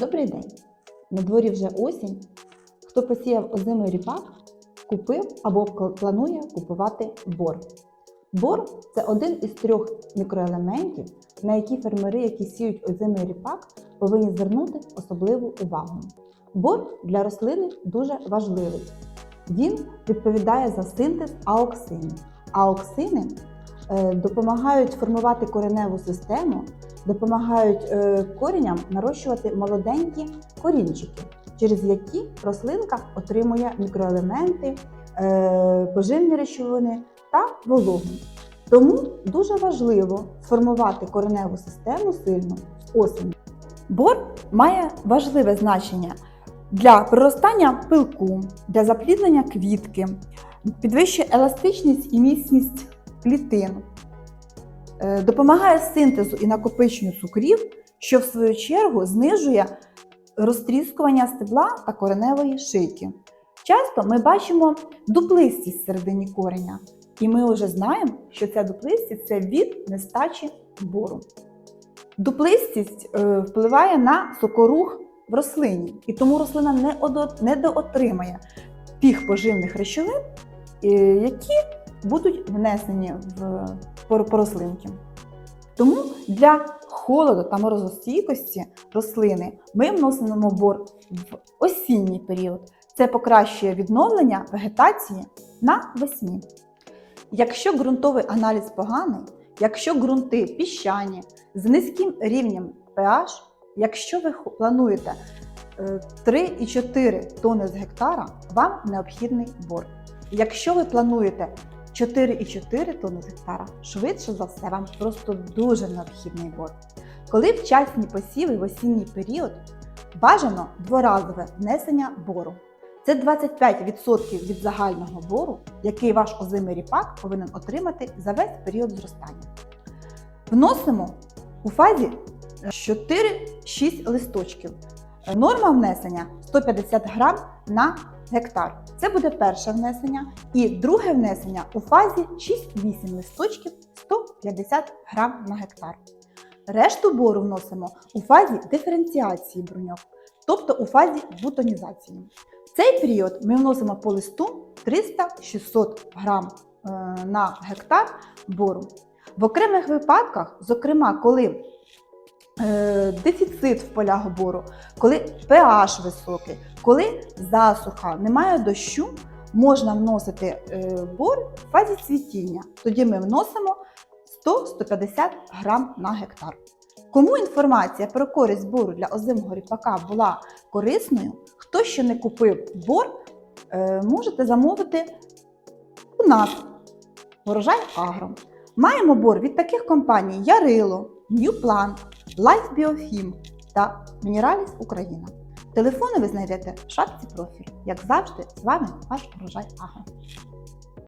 Добрий день! На дворі вже осінь. Хто посіяв озимий ріпак, купив або планує купувати бор. Бор це один із трьох мікроелементів, на які фермери, які сіють озимий ріпак, повинні звернути особливу увагу. Бор для рослини дуже важливий. Він відповідає за синтез аоксинів. Аоксини допомагають формувати кореневу систему, допомагають е, кореням нарощувати молоденькі корінчики, через які рослинка отримує мікроелементи, е, поживні речовини та вологу. Тому дуже важливо сформувати кореневу систему сильно з осені. Бор має важливе значення для проростання пилку, для запліднення квітки, підвищує еластичність і міцність клітин, Е, допомагає синтезу і накопиченню цукрів, що в свою чергу знижує розтріскування стебла та кореневої шийки. Часто ми бачимо дуплистість всередині кореня, і ми вже знаємо, що ця дуплистість це від нестачі бору. Дуплистість е, впливає на сокорух в рослині, і тому рослина не недоотримає тих поживних речовин, е, які будуть внесені в пор- по рослинки. Тому для холоду та морозостійкості рослини ми вносимо бор в осінній період. Це покращує відновлення вегетації навесні. Якщо ґрунтовий аналіз поганий, якщо ґрунти піщані з низьким рівнем pH, якщо ви плануєте е, 3,4 тонни з гектара, вам необхідний бор. Якщо ви плануєте 4,4 тонни гектара, швидше за все, вам просто дуже необхідний бор. Коли вчасні посіви в осінній період, бажано дворазове внесення бору. Це 25% від загального бору, який ваш озимий ріпак повинен отримати за весь період зростання. Вносимо у фазі 4-6 листочків. Норма внесення 150 грам на гектар. Це буде перше внесення. І друге внесення у фазі 6-8 листочків 150 грам на гектар. Решту бору вносимо у фазі диференціації бруньок, тобто у фазі бутонізації. В цей період ми вносимо по листу 300-600 грам е, на гектар бору. В окремих випадках, зокрема, коли дефіцит в полях бору, коли pH високий, коли засуха, немає дощу, можна вносити е, бор в фазі цвітіння. Тоді ми вносимо 100-150 грам на гектар. Кому інформація про користь бору для озимого ріпака була корисною, хто ще не купив бор, е, можете замовити у нас Урожай Агро. Маємо бор від таких компаній Ярило, Ньюплан, Life Biofim та Мінераліс Україна. Телефони ви знайдете в шапці профіль. Як завжди, з вами ваш урожай Агро.